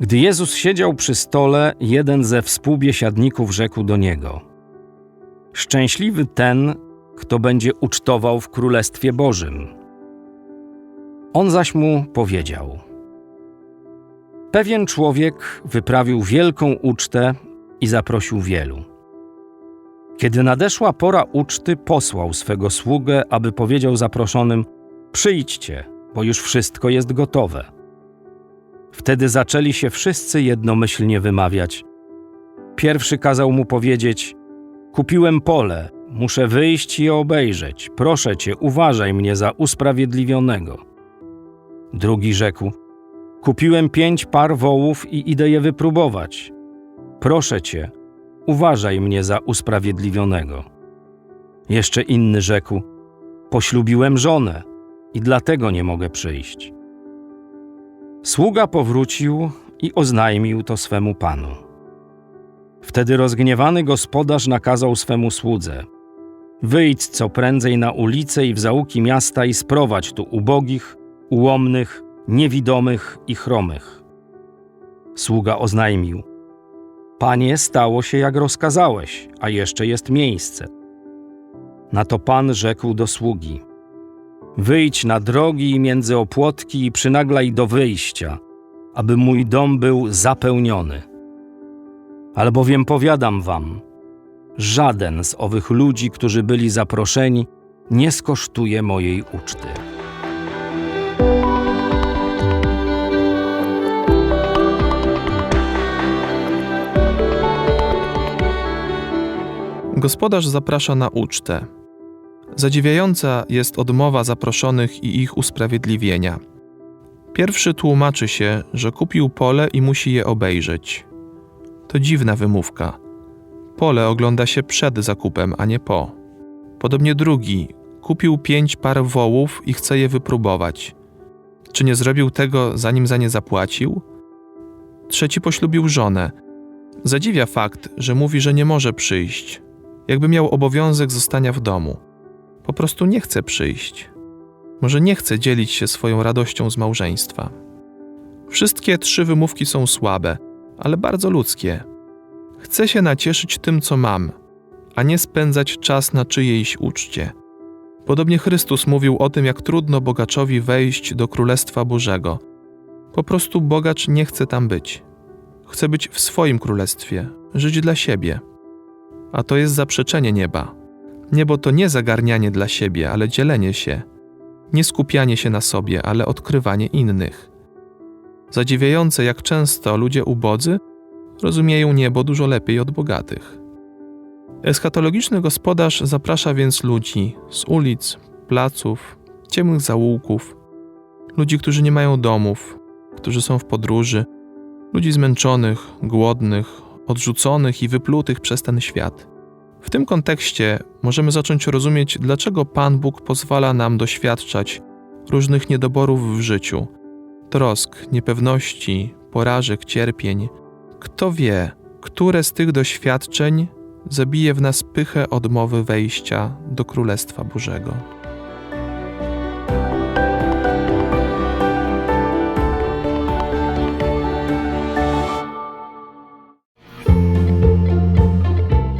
Gdy Jezus siedział przy stole, jeden ze współbiesiadników rzekł do niego: Szczęśliwy ten, kto będzie ucztował w Królestwie Bożym. On zaś mu powiedział: Pewien człowiek wyprawił wielką ucztę i zaprosił wielu. Kiedy nadeszła pora uczty, posłał swego sługę, aby powiedział zaproszonym: Przyjdźcie, bo już wszystko jest gotowe. Wtedy zaczęli się wszyscy jednomyślnie wymawiać. Pierwszy kazał mu powiedzieć: Kupiłem pole, muszę wyjść i obejrzeć. Proszę cię, uważaj mnie za usprawiedliwionego. Drugi rzekł: Kupiłem pięć par wołów i idę je wypróbować. Proszę cię, uważaj mnie za usprawiedliwionego. Jeszcze inny rzekł: Poślubiłem żonę i dlatego nie mogę przyjść. Sługa powrócił i oznajmił to swemu panu. Wtedy rozgniewany gospodarz nakazał swemu słudze: Wyjdź co prędzej na ulicę i w zaułki miasta i sprowadź tu ubogich, ułomnych, niewidomych i chromych. Sługa oznajmił: Panie, stało się jak rozkazałeś, a jeszcze jest miejsce. Na to pan rzekł do sługi: Wyjdź na drogi między opłotki i przynaglaj do wyjścia, aby mój dom był zapełniony. Albowiem powiadam wam, żaden z owych ludzi, którzy byli zaproszeni, nie skosztuje mojej uczty. Gospodarz zaprasza na ucztę. Zadziwiająca jest odmowa zaproszonych i ich usprawiedliwienia. Pierwszy tłumaczy się, że kupił pole i musi je obejrzeć. To dziwna wymówka. Pole ogląda się przed zakupem, a nie po. Podobnie drugi kupił pięć par wołów i chce je wypróbować. Czy nie zrobił tego, zanim za nie zapłacił? Trzeci poślubił żonę. Zadziwia fakt, że mówi, że nie może przyjść, jakby miał obowiązek zostania w domu. Po prostu nie chce przyjść. Może nie chce dzielić się swoją radością z małżeństwa. Wszystkie trzy wymówki są słabe, ale bardzo ludzkie. Chcę się nacieszyć tym, co mam, a nie spędzać czas na czyjejś uczcie. Podobnie Chrystus mówił o tym, jak trudno bogaczowi wejść do Królestwa Bożego. Po prostu bogacz nie chce tam być. Chce być w swoim królestwie, żyć dla siebie. A to jest zaprzeczenie nieba. Niebo to nie zagarnianie dla siebie, ale dzielenie się. Nie skupianie się na sobie, ale odkrywanie innych. Zadziwiające, jak często ludzie ubodzy rozumieją niebo dużo lepiej od bogatych. Eschatologiczny gospodarz zaprasza więc ludzi z ulic, placów, ciemnych zaułków, ludzi, którzy nie mają domów, którzy są w podróży, ludzi zmęczonych, głodnych, odrzuconych i wyplutych przez ten świat. W tym kontekście możemy zacząć rozumieć, dlaczego Pan Bóg pozwala nam doświadczać różnych niedoborów w życiu, trosk, niepewności, porażek, cierpień. Kto wie, które z tych doświadczeń zabije w nas pychę odmowy wejścia do Królestwa Bożego.